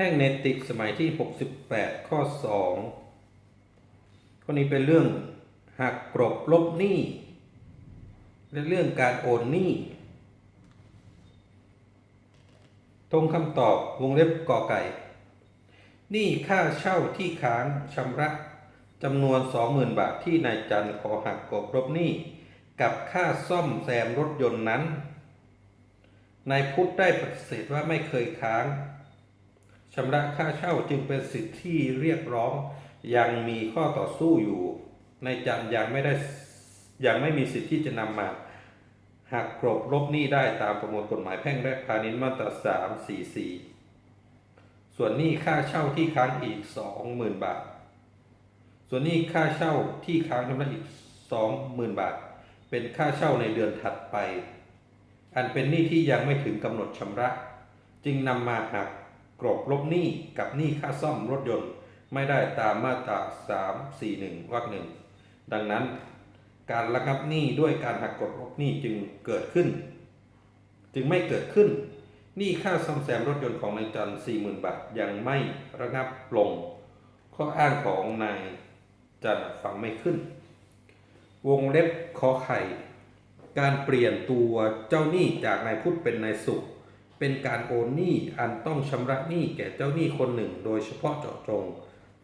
แพ่งเนติกสมัยที่ 68 ข้อ 2 ข้อนี้เป็นเรื่องหักกรบลบหนี้และเรื่องการโอนหนี้ตรงคำตอบวงเล็บกอไก่หนี้ค่าเช่าที่ค้างชำระจำนวน 20,000 บาทที่นายจันทร์ขอหักกบลบหนี้กับค่าซ่อมแซมรถยนต์นั้นนายพุทธได้ปฏิเสธว่าไม่เคยค้าง ชำระค่าเช่าจึงเป็นสิทธิที่เรียกร้องยังมีข้อต่อสู้อยู่ ในจันยังไม่ได้ยังไม่มีสิทธิที่จะนำมาหักกรบลบหนี้ได้ตามประมวลกฎหมายแพ่งและพาณิชย์มาตราสามสี่สี่ส่วนหนี้ค่าเช่าที่ค้างอีกสองหมื่นบาท ส่วนหนี้ค่าเช่าที่ค้างชำระอีกสองหมื่นบาท เป็นค่าเช่าในเดือนถัดไป อันเป็นหนี้ที่ยังไม่ถึงกำหนดชำระ จึงนำมาหัก กรบลบหนี้กับหนี้ค่าซ่อมรถยนต์ ไม่ได้ตามมาตราสามสี่หนึ่งวรรคหนึ่งดังนั้นการระงับหนี้ด้วยการหักกดลบหนี้จึงเกิดขึ้น จึงไม่เกิดขึ้นหนี้ค่าซ่อมแซมรถยนต์ของนายจันสี่หมื่นบาทยังไม่ระงับลง ข้ออ้างของนายจันทร์ฟังไม่ขึ้น วงเล็บขอไข่ การเปลี่ยนตัวเจ้าหนี้จากนายพุทธเป็นนายสุข เป็นการโอนหนี้อันต้องชำระหนี้แก่เจ้าหนี้คนหนึ่ง โดยเฉพาะเจาะจง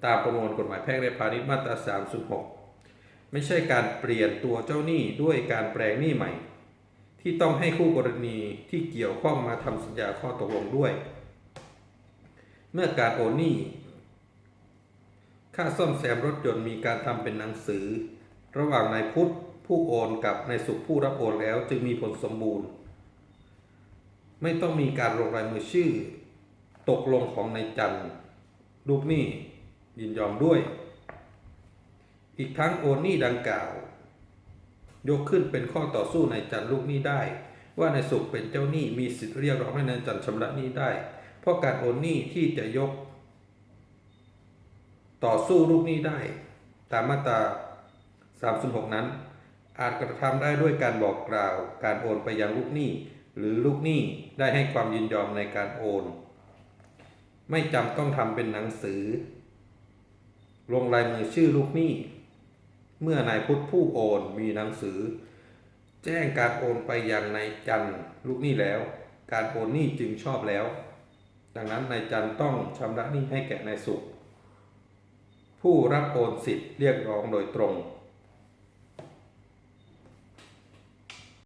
ตามประมวลกฎหมายแพ่งและพาณิชย์มาตรา306ไม่ใช่การเปลี่ยนตัวเจ้าหนี้ด้วยการแปลงหนี้ใหม่ ที่ต้องให้คู่กรณีที่เกี่ยวข้องมาทำสัญญาข้อตกลงด้วย เมื่อการโอนหนี้ค่าซ่อมแซมรถยนต์มีการทำเป็นหนังสือ ระหว่างนายพุทธผู้โอนกับนายสุขผู้รับโอนแล้วจึงมีผลสมบูรณ์ ไม่ต้องมีการลงลายมือชื่อ ตกลงของนายจันลูกหนี้ยินยอมด้วย อีกทั้งโอนหนี้ดังกล่าว ยกขึ้นเป็นข้อต่อสู้นายจันลูกหนี้ได้ ว่านายสุขเป็นเจ้าหนี้มีสิทธิ์เรียกร้องให้นายจันชำระหนี้ได้ เพราะการโอนหนี้ที่จะยก ต่อสู้ลูกหนี้ได้ ตามมาตรา306นั้นอาจกระทำได้ด้วยการบอกกล่าว การโอนไปยังลูกหนี้ หรือลูกหนี้ได้ให้ความยินยอมในการโอน ไม่จำต้องทำเป็นหนังสือ ลงลายมือชื่อลูกหนี้ เมื่อนายพุทธผู้โอนมีหนังสือ แจ้งการโอนไปยังนายจันทร์ลูกหนี้แล้ว การโอนหนี้จึงชอบแล้ว ดังนั้นนายจันทร์ต้องชำระหนี้ให้แก่นายสุข ผู้รับโอนสิทธิ์เรียกร้องโดยตรง